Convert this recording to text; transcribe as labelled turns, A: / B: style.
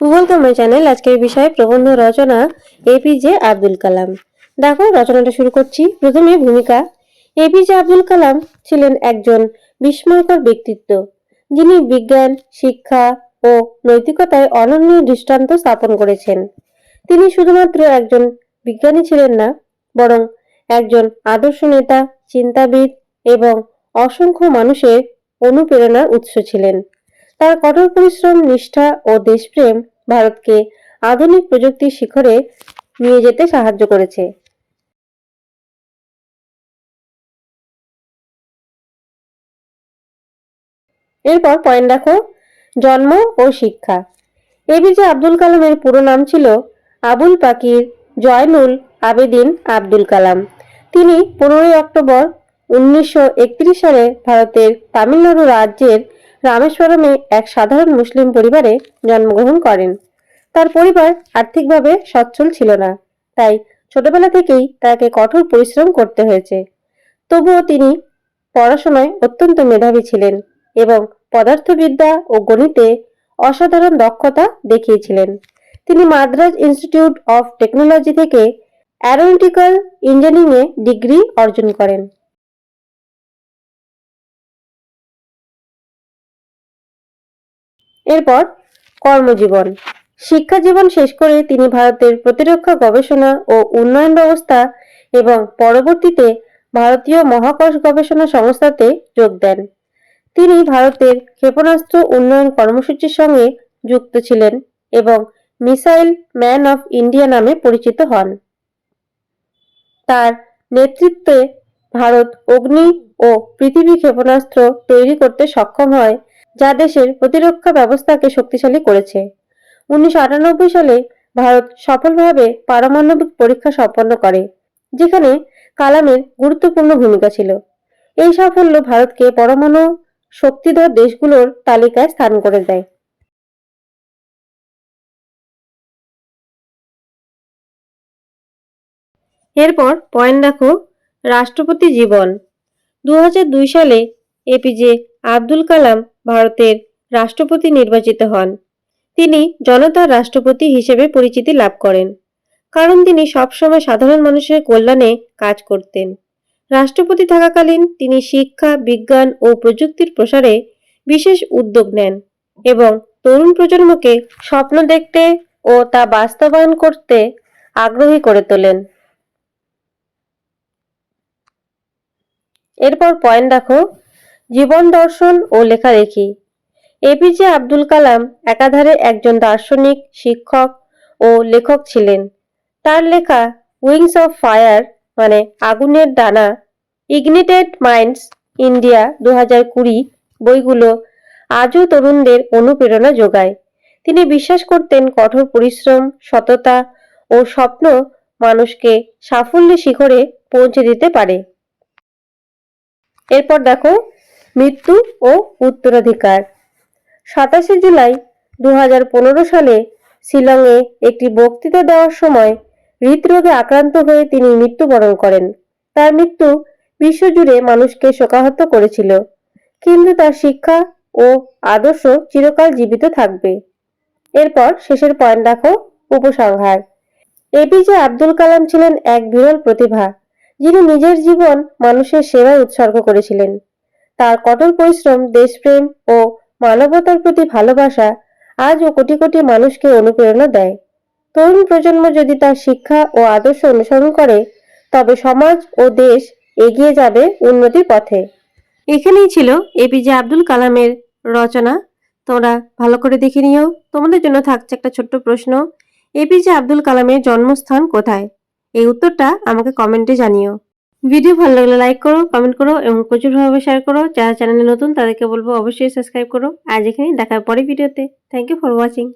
A: Welcome my channel আজকের বিষয় প্রবন্ধ রচনা এপিজে আব্দুল কালাম। দেখো, রচনাটা শুরু করছি। প্রথমে ভূমিকা। এপিজে আব্দুল কালাম ছিলেন একজন বিস্ময়কর ব্যক্তিত্ব। যিনি বিজ্ঞান, শিক্ষা ও নৈতিকতায় অনন্য দৃষ্টান্ত স্থাপন করেছেন। তিনি শুধুমাত্র একজন বিজ্ঞানী ছিলেন না, বরং একজন আদর্শ নেতা, চিন্তাবিদ এবং অসংখ্য মানুষের অনুপ্রেরণার উৎস ছিলেন। তার কঠোর পরিশ্রম, নিষ্ঠা ও দেশপ্রেম ভারতকে আধুনিক প্রযুক্তির শিখরে নিয়ে যেতে সাহায্য করেছে। এরপর পয়েন্ট দেখো, জন্ম ও শিক্ষা। এপিজে আব্দুল কালামের পুরো নাম ছিল আবুল পাকির জয়নুল আবেদিন আব্দুল কালাম। তিনি পনেরোই অক্টোবর উনিশশো একত্রিশ সালে ভারতের তামিলনাড়ু রাজ্যের রামেশ্বরমে এক সাধারণ মুসলিম পরিবারে জন্মগ্রহণ করেন। তার পরিবার আর্থিকভাবে সচ্ছল ছিল না, তাই ছোটবেলা থেকেই তাকে কঠোর পরিশ্রম করতে হয়েছে। তবুও তিনি পড়াশোনায় অত্যন্ত মেধাবী ছিলেন এবং পদার্থবিদ্যা ও গণিতে অসাধারণ দক্ষতা দেখিয়েছিলেন। তিনি মাদ্রাজ ইনস্টিটিউট অফ টেকনোলজি থেকে অ্যারোনটিক্যাল ইঞ্জিনিয়ারিংয়ে ডিগ্রি অর্জন করেন। এরপর কর্মজীবন। শিক্ষা জীবন শেষ করে তিনি ভারতের প্রতিরক্ষা গবেষণা ও উন্নয়ন ব্যবস্থা এবং পরবর্তীতে ভারতীয় মহাকাশ গবেষণা সংস্থাতে যোগ দেন। তিনি ভারতের ক্ষেপণাস্ত্র উন্নয়ন কর্মসূচির সঙ্গে যুক্ত ছিলেন এবং মিসাইল ম্যান অফ ইন্ডিয়া নামে পরিচিত হন। তার নেতৃত্বে ভারত অগ্নি ও পৃথিবী ক্ষেপণাস্ত্র তৈরি করতে সক্ষম হয় যা দেশের প্রতিরক্ষা ব্যবস্থাকে শক্তিশালী করেছে। উনিশশো আটানব্বই সালে ভারত সফলভাবে পারমাণবিক পরীক্ষা সম্পন্ন করে, যেখানে কালামের গুরুত্বপূর্ণ ভূমিকা ছিল। এই সাফল্য ভারতকে পরমাণু শক্তিধর দেশগুলোর তালিকায় স্থান করে দেয়। এরপর পয়েন্ট দেখো রাষ্ট্রপতি জীবন। দু হাজার দুই সালে এপিজে আব্দুল কালাম ভারতের রাষ্ট্রপতি নির্বাচিত হন। তিনি জনতার রাষ্ট্রপতি হিসেবে পরিচিতি লাভ করেন, কারণ তিনি সবসময় সাধারণ মানুষের কল্যাণে কাজ করতেন। রাষ্ট্রপতি থাকাকালীন তিনি শিক্ষা, বিজ্ঞান ও প্রযুক্তির প্রসারে বিশেষ উদ্যোগ নেন এবং তরুণ প্রজন্মকে স্বপ্ন দেখতে ও তা বাস্তবায়ন করতে আগ্রহী করে তোলেন। এরপর পয়েন্ট দেখো। জীবন দর্শন ও লেখালেখি। এপিজে আব্দুল কালাম একাধারে একজন দার্শনিক, শিক্ষক ও লেখক ছিলেন। তার লেখা উইংস অফ ফায়ার মানে আগুনের ডানা ইগনিটেড মাইন্ডস ইন্ডিয়া দু হাজার কুড়ি বইগুলো আজও তরুণদের অনুপ্রেরণা যোগায়। তিনি বিশ্বাস করতেন কঠোর পরিশ্রম, সততা ও স্বপ্ন মানুষকে সাফল্যের শিখরে পৌঁছে দিতে পারে। এরপর দেখো মৃত্যু ও উত্তরাধিকার। সাতাশে জুলাই দু হাজার পনেরো সালে শিলংয়ে একটি বক্তৃতা দেওয়ার সময় হৃদরোগে আক্রান্ত হয়ে তিনি মৃত্যুবরণ করেন। তার মৃত্যু বিশ্বজুড়ে মানুষকে শোকাহত করেছিল, কিন্তু তার শিক্ষা ও আদর্শ চিরকাল জীবিত থাকবে। এরপর শেষের পয়েন্ট দেখো, উপসংহার। এপিজে আব্দুল কালাম ছিলেন এক বিরল প্রতিভা, যিনি নিজের জীবন মানুষের সেবায় উৎসর্গ করেছিলেন। তার কঠোর পরিশ্রম, দেশপ্রেম ও মানবতার প্রতি ভালোবাসা আজও কোটি কোটি মানুষকে অনুপ্রেরণা দেয়। তরুণ প্রজন্ম যদি তার শিক্ষা ও আদর্শ অনুসরণ করে, তবে সমাজ ও দেশ এগিয়ে যাবে উন্নতির পথে। এখানেই ছিল এপিজে আব্দুল কালামের রচনা। তোমরা ভালো করে দেখে নিও। তোমাদের জন্য থাকছে একটা ছোট্ট প্রশ্ন। এপিজে আব্দুল কালামের জন্মস্থান কোথায়? এই উত্তরটা আমাকে কমেন্টে জানিও। ভিডিও ভালো লাগলে লাইক করো কমেন্ট করো এবং প্রচুরভাবে শেয়ার করো। যারা চ্যানেলে নতুন, তাদেরকে বলব অবশ্যই সাবস্ক্রাইব করো। আজ এখানেই দেখার পরে ভিডিওতে। Thank you for watching